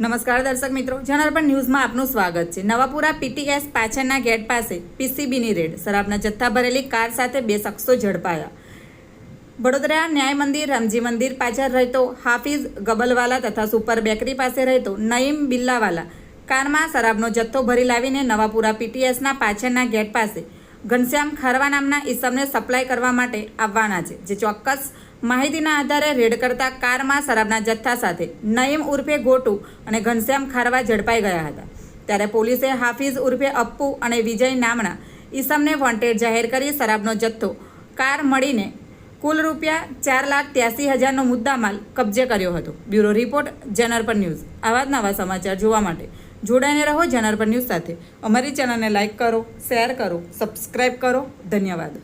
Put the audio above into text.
નમસ્કાર દર્શક મિત્રો, જનાર્પણ ન્યૂઝમાં આપનું સ્વાગત છે. નવાપુરા પીટીએસ પાછળના ગેટ પાસે પીસીબીની રેડ, શરાબના જથ્થા ભરેલી કાર સાથે બે શખ્સો ઝડપાયા. વડોદરા ન્યાય મંદિર, રામજી મંદિર પાછળ રહેતો હાફિઝ ગબલવાલા તથા સુપર બેકરી પાસે રહેતો નઈમ બિલ્લાવાલા. કારમાં શરાબનો જથ્થો ભરી લાવીને નવાપુરા પીટીએસના પાછળના ગેટ પાસે ઘનશ્યામ ખારવા નામના ઈસમને સપ્લાય કરવા માટે આવવાના છે, જે ચોક્કસ માહિતીના આધારે રેડ કરતા કારમાં શરાબના જથ્થા સાથે નયમ ઉર્ફે ગોટુ અને ઘનશ્યામ ખારવા ઝડપાઈ ગયા હતા. ત્યારે પોલીસે હાફિઝ ઉર્ફે અપ્પુ અને વિજય નામના ઈસમને વોન્ટેડ જાહેર કરી શરાબનો જથ્થો કાર મળીને કુલ રૂપિયા ચાર લાખ ત્યાસી હજારનો મુદ્દામાલ કબજે કર્યો હતો. બ્યુરો રિપોર્ટ જનરપર ન્યૂઝ. આવા જ નવા સમાચાર જોવા માટે જોડાઈને રહો જનાર્પણ ન્યૂઝ સાથે. અમારી ચેનલને લાઇક કરો શેર કરો સબસ્ક્રાઈબ કરો. ધન્યવાદ.